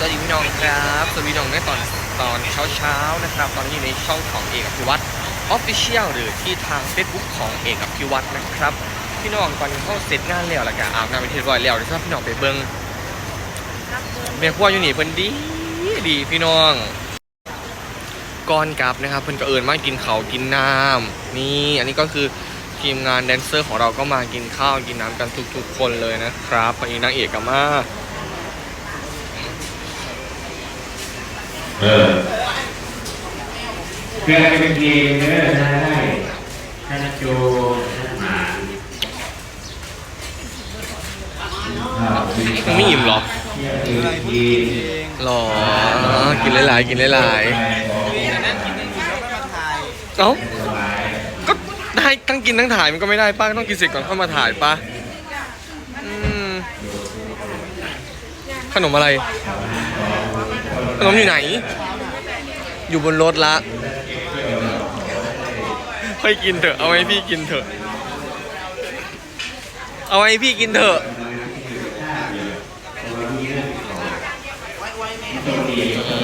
สวัสดีพี่น้องครับสวัสดีน้องในตอนตอนเช้าเช้าๆนะครับ ตอนนี้อยู่ในช่องของเอกอภิวัตรออฟฟิเชียลหรือที่ทาง Facebook ของเอกอภิวัตรนะครับ พี่น้องตอนนี้เขาเสร็จงานแล้วละกันอาบน้ำเป็นที่เรียบร้อยแล้วเดี๋ยวถ้าพี่น้องไปเบิ้งเมียครัวอยู่นี่เพิ่นดีดีพี่น้องก่อนกลับนะครับเพิ่นก็เอิญมากินเขากินน้ำนี่อันนี้ก็คือทีมงานแดนเซอร์ของเราก็มากินข้าวกินน้ำกันทุกๆคนเลยนะครับพอดีนางเอกก็มา เออเพื่อนเป็นทีมเนอได้ท่านโจท่านหมาครับยังไม่อิ่มหรอหรอ กินหลายๆ กินหลายๆเอ้าก็ได้ทั้งกินทั้งถ่ายมันก็ไม่ได้ป้าต้องกินเสร็จก่อนเข้ามาถ่ายป้าขนมอะไร ขนมอยู่ไหน อยู่บนรถละค่อยกินเถอะ เอาไว้พี่กินเถอะ เอาไว้พี่กินเถอะ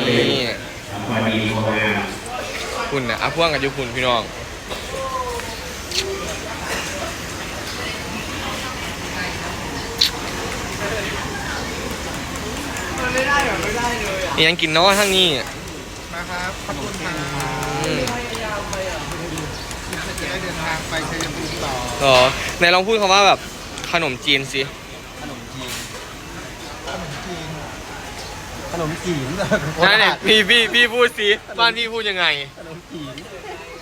นี่ทำความดีโครงงานคุณนะอาพ่วงกับยุคุณพี่น้อง ไม่ได้เหรอไม่ได้เลยอะนี่ยังกินเนาะทั้งนี้มาครับขอบคุณค่ะอืมจะได้เดินทางไปชัยภูมิต่อเหรอไหนลองพูดคำว่าแบบขนมจีนสิ ขนมจีนขนมจีนขนมจีนนั่นเนี่ยพี่พี่พี่พูดสิบ้านพี่พูดยังไง ขนมจีน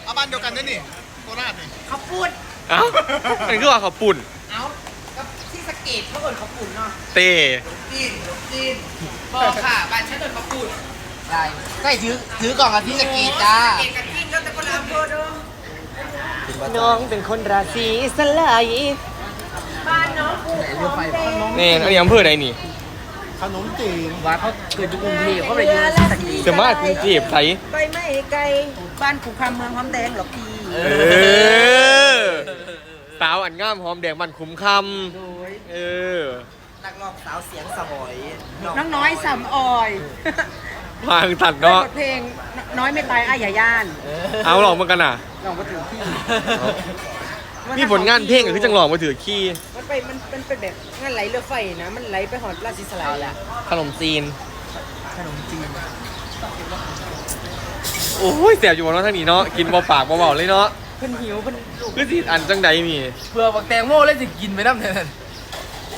เอาบ้านเดียวกันด้วยนี่โคราชนี่เขาพูดเอ้ามันคือว่าเขาวปุ่นเอากับที่สะ เกตเขาเอินเขาปุ่นเนาะเต้จีนจีนบอกค่ะบ้านฉันเอินเขาปุ่นได้ใกล้ถือถือกล่องกับที่สะเกตจ้าเกตกับจีนก็แต่คนละอำเภอเด้อน้องเป็นคนราศีสลายบ้านน้องปูของแดงนี่อันนี้อำเภอใดนี่ขนมจีนว่าเขาเกิดอยู่กรุงเทพเขาเลยอยู่ที่สะเกตจะมากรุงเทพไทยไปไม่ไกลบ้านขู่คำเมืองหอมแดงหรอกพี่เออสาวอันงามหอมแดงมันคุ้มคโดยำ เออนักร้องสาวเสียงสวอยน้องน้อยสำออย วางตัดบเนาะทเพลงน้อยไม่ตายอ้ายอย่าย่านเอาหลอกมากันน่ะ ลองมาถึงที่มีผลงานเพลงก็คือจังหลอกมาถือขี้มันไปมันมันเป็นแบบงานไหลเรือไฟนะ มันไหลไปหอดราชสิสลายแหละขนมจีน ขนมจีนโอ้ยเสียบอยู่บนรถทางนี้เนาะกินเบาปากเบาๆเลยเนาะเพิ่นหิวเพิ่นคือสิอันจังใดมีเพื่อบักแตงโมเลยจะกินไปน้ำแทน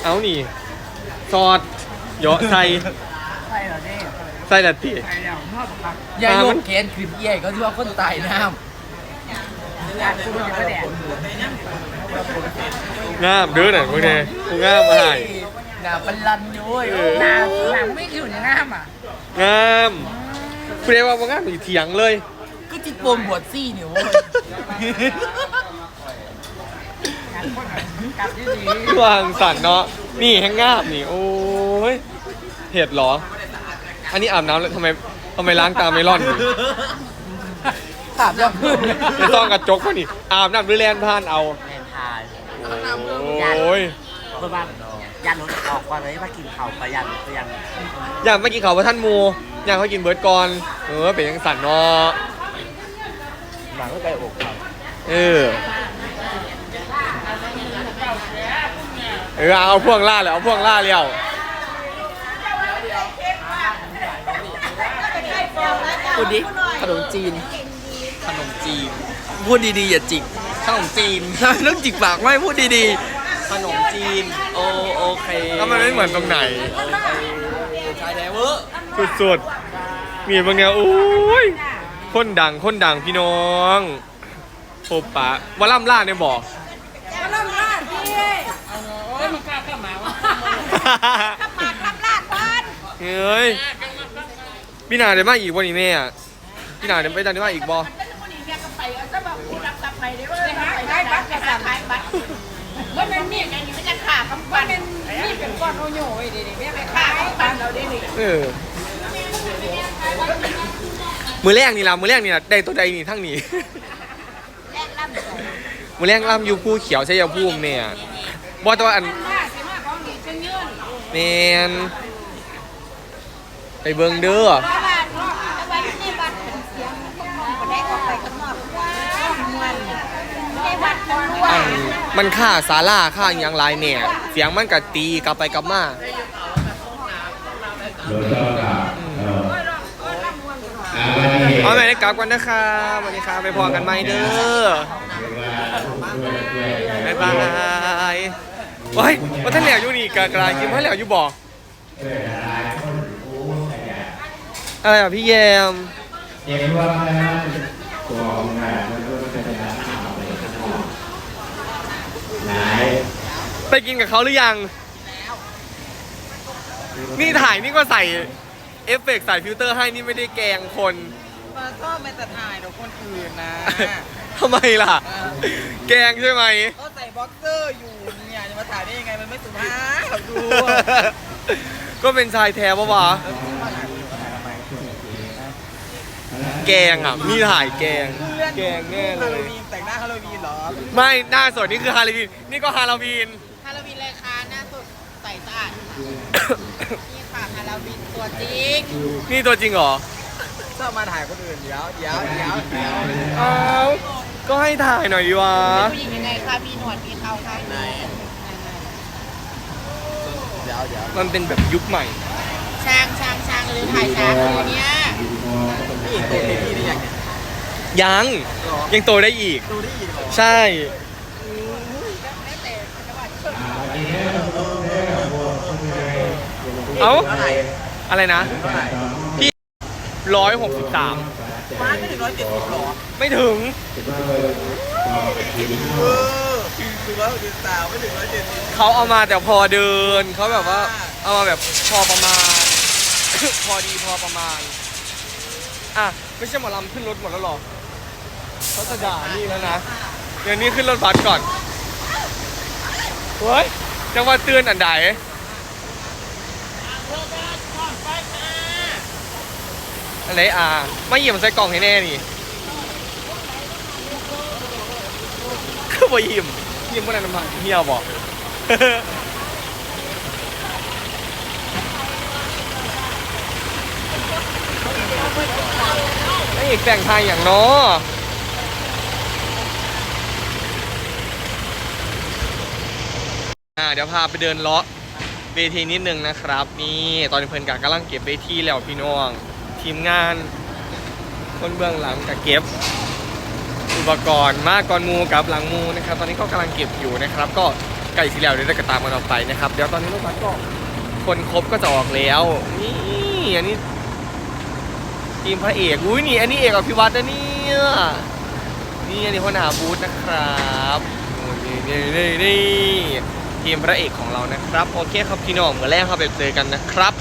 เอานี่ซอสเหยาะใส่ใช่เหรอเนี่ยใส่ละติใช่แล้วพ่อบอกว่าอย่าโยกแขนขึ้นเอี้ยก็ที่ว่าคนตายน้ญาติคุณจะมาแดดงามเด้อน่ะพวกนี้กูงามมาให้ำหน้าบันลันอยู่เว้ยเออหนาหนังไม่อยู่ในน้ำอะงามคุณเรียกว่าบ่งามอีเถียงเลย ก็จิตปมบวชซี่เนี่ยเว้ยกลับดี วางสันเนาะ นี่แห้งงามนี่ โอ้ย เห็ดเหรอ อันนี้อาบน้ำแล้วทำไมทำไมล้างตาไม่ร่อนนี่ถามยังพื้นไม่ต้องกระจกวะนี่ อาบน้ำด้วยแลนผ่านเอา แมนทายโอ้ยเพราะว่ายันรถออกก่อนเลยมากินเข่าวประยันประยันอยากมากินเขาวว่าท่านหมู อยากเขากินเบิร์ดก่อน เออเป็นยังสันเนาะหลังก็ไปอกเขาเออ เออเอาพวงล่าเลยเอาพวงล่าเลี้ยวพูดดิขนมจีน ขนมจีน พูดดีๆอย่าจิก ขนมจีน เรื่องจิกปากไม่พูดดีขนมจีนๆโอโอเคก็มันไม่เหมือนตรงไหนชายแดนเวอร์สุดๆ มีบางแนวโอ้ยคนดังคนดังพี่น้องโอปะวอลล่ำล่าเนี่ยบอก ๆก็ล่ำลาดพี่เอ้ยมันกล้าข้ามหมาวะ ข้ามมาข้ามลาดบ้านเฮ้ยพี่นาเดี๋ยวมาอีกวันนี้แม่อะพี่นาเดี๋ยวไปดันได้มาอีกบอได้บัตรกระสันขายบัตรว่ามันมีอันนี้มันจะขาดคำว่ามันมีเป็นก้อนโอโย่ไอ้ดิแม่ไปขายบ้านเราได้ดิเออมือแรกนี่ล่ะมือแรกนี่ล่ะได้ตัวใดนี่ทั้งนี้มือแรกล่ำอยู่ภูเขียวใช่ยาภูมิเนี่ยบอแตัวาอัน แมนไปเบิ่งเด้องที่บ้านเป็นเสียงด้ออกไปข้างนอกว้าวมันมันรวอัยมันค่าศาลาค่าอหยังหลายเนี่ยเสียงมันก็ตีกลับไปกลับมาโดยต้องกับเอ่ออ่าได้กลับกันนะครับสวัสดีครับไปพอกันไหมเด้อบ๊ายบาย โอ้ยว่าท่านเหลียวอยู่นี่กะกลายยิ้มให้เหลียวอยู่บอกด้วยหลายคนโอ้ยแต่อะไรอะพี่แยมเรียกว่าแล้วตัวของงานมันก็จะเป็นการทำอะไรกันต่อหลายไปกินกับเขาหรือยัง นี่ถ่ายนี่ก็ใส่เอฟเฟกต์ใส่ฟิลเตอร์ให้นี่ไม่ได้แกล้งคน มาชอบมาแต่ถ่ายเดี๋ยวคนอื่นนะทำไมล่ะ แกล้งใช่ไหมก็ใส่บ็อกเซอร์อยู่เนี่ยจะ มาถ่ายได้ยังไงมันไม่สุภาพดูก็เป็นชายแท้ปะวะแกงอะมีถ่ายแกง แกงแน่เลฮาโลย วีนแต่งหน้าฮาโลวีนเหรอไม่หน้าสดนี่คือฮาโลวีนนี่ก็ฮาโลวีน ฮาโลวีนเลยค่ะหน้าสดใส่สะอาดนี่ค่ะฮาโลวีนตัวจริงนี่ตัวจริงเหรอชอบมาถ่ายคนอื่นเดี๋ยวเดี๋ยวเดี๋ยวเดี๋ยวอ้าวก็ให้ถ่ายหน่อยดีวะผู้หญิงยังไงคะมีหนวดมีเขาค่ะไหน เดี๋ยวเดี๋ยวมันเป็นแบบยุคใหม่ช่างช่างช่างหรือถ่ายช้าคือเนี้ยนี่ตัวเต็มที่ได้ยังเนี่ยยังยังโตได้อีก ดูได้อีกเหรอใช่ เอ้า เท่าไหร่อะไรนะ เท่าไหร่พี่ร้อยหกสิบสามบ้านไม่ถึงร้อยเจ็ดสิบหรอไม่ถึง เออ ถึงร้อยหกสิบสามไม่ถึงร้อยเจ็ดสิบ เขาเอามาแต่พอเดินเขาแบบว่า เอามาแบบพอประมาณ พอดีพอประมาณ อะ ไม่ใช่หมอลำขึ้นรถหมดแล้วหรอเขาจะด่านี่แล้วนะเดี๋ยวนี้ขึ้นรถบัสก่อนเฮ้ยจะว่าเตือนอันใดอันไหนอะไม่เหยียบใส่กล่องให้แน่นี่ คือบ่ยิ้ม ยิ้มบ่ได้น้ำมันเหี่ยบอกไอ้อีกแต่งไทยอย่างนาะอ่าเดี๋ยวพาไปเดินเลาะเวทีนิดนึงนะครับ นี่ตอนนี้เพิ่อนกากำลังเก็บเวทีแล้วพี่น้อง ทีมงาน คนเบื้องหลังกับเก็บ ปกรณ์มากก่อนมูกับหลังมูนะครับ ตอนนี้ก็กำลังเก็บอยู่นะครับ ก็ไก่สีแล้วเดี๋ยวจะกระตามกันออกไปนะครับ เดี๋ยวตอนนี้รถบัสก็คนครบก็จะออกแล้ว นี่อันนี้ทีมพระเอกอุ้ยนี่อันนี้เอกอภิวัตนะเนี่ยนี่อันนี้คนหาบูธนะครับนี่นี่นี่นี่ทีมพระเอกของเรานะครับ โอเคครับพี่น้องเมื่อแรกเข้าไปเจอกันนะครับ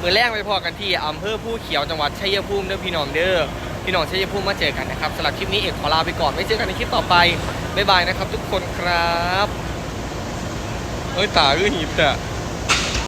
มือแรกไปพอกันที่อำเภอผู้เขียวจังหวัดชัยภูมิเด้อพี่น้องเด้อ พี่น้องชัยภูมิมาเจอกันนะครับสำหรับคลิปนี้เอกขอลาไปก่อนไว้เจอกันในคลิปต่อไปบ๊ายบายนะครับ ทุกคนครับเฮ้ยตาอื้อหิบแต่